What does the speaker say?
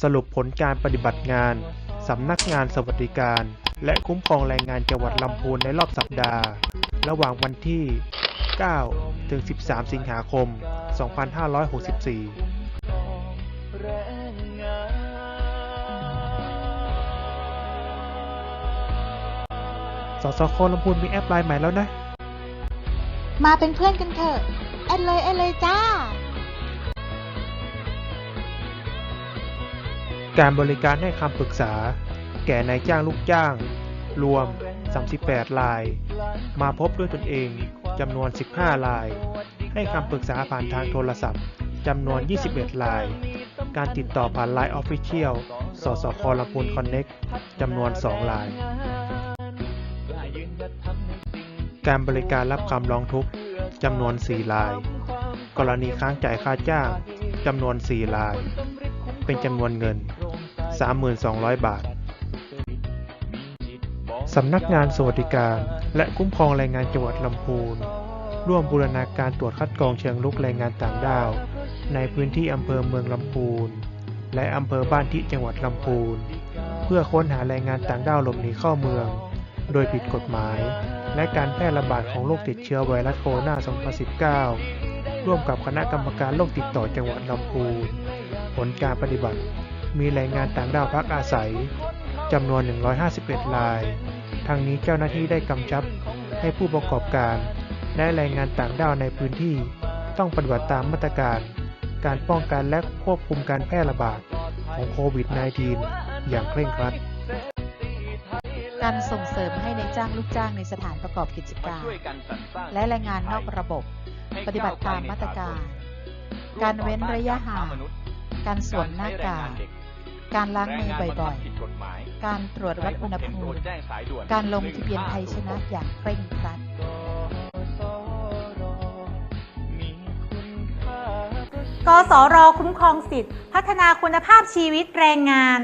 สรุปผลการปฏิบัติงาน สำนักงานสวัสดิการ และคุ้มครองแรงงานจังหวัดลำพูนในรอบสัปดาห์ ระหว่างวันที่ 9 ถึง 13 สิงหาคม 2564สสคลำพูนมีแอปไลน์ใหม่แล้วนะ มาเป็นเพื่อนกันเถอะ แอดเลย แอดเลยจ้า การบริการให้คำปรึกษา แก่นายจ้างลูกจ้าง รวม 38 ราย มาพบด้วยตนเองจำนวน 15 ราย ให้คำปรึกษาผ่านทางโทรศัพท์จำนวน 21 ราย การติดต่อผ่าน Line Official สสคลำพูนคอนเน็กจำนวน 2 ราย การบริการรับคำร้องทุกข์จำนวน 4 ราย กรณีค้างจ่ายค่าจ้างจำนวน 4 ราย เป็นจำนวนเงิน 3,200 บาท สำนักงานสวัสดิการ และคุ้มครองแรงงานจังหวัดลำพูน ร่วมบูรณาการตรวจคัดกรองเชิงลุกแรงงานต่างด้าว ในพื้นที่อำเภอเมืองลำพูน และอำเภอบ้านที่จังหวัดลำพูน เพื่อค้นหาแรงงานต่างด้าวหลบหนีเข้าเมือง โดยผิดกฎหมาย และการแพร่ระบาดของโรคติดเชื้อไวรัสโคโรนา 2019 ร่วมกับคณะกรรมการโรคติดต่อจังหวัดลำพูน ผลการปฏิบัติ มีแรงงานต่างด้าวพักอาศัยจำนวน 151 ราย ทั้งนี้เจ้าหน้าที่ได้กำชับให้ผู้ประกอบการและแรงงานต่างด้าวในพื้นที่ ต้องปฏิบัติตามมาตรการ การป้องกันและควบคุมการแพร่ระบาดของโควิด -19 อย่างเคร่งครัด การส่งเสริมให้ในจ้างลูกจ้างในสถานประกอบกิจการ และแรงงานนอกระบบ ปฏิบัติตามมาตรการ การเว้นระยะห่าง การสวมหน้ากาก การล้างมือบ่อยๆ การตรวจวัดอุณหภูมิ การลงทะเบียนไทยชนะอย่างเคร่งครัดกสรคุ้มครองสิทธิพัฒนาคุณภาพชีวิตแรงงาน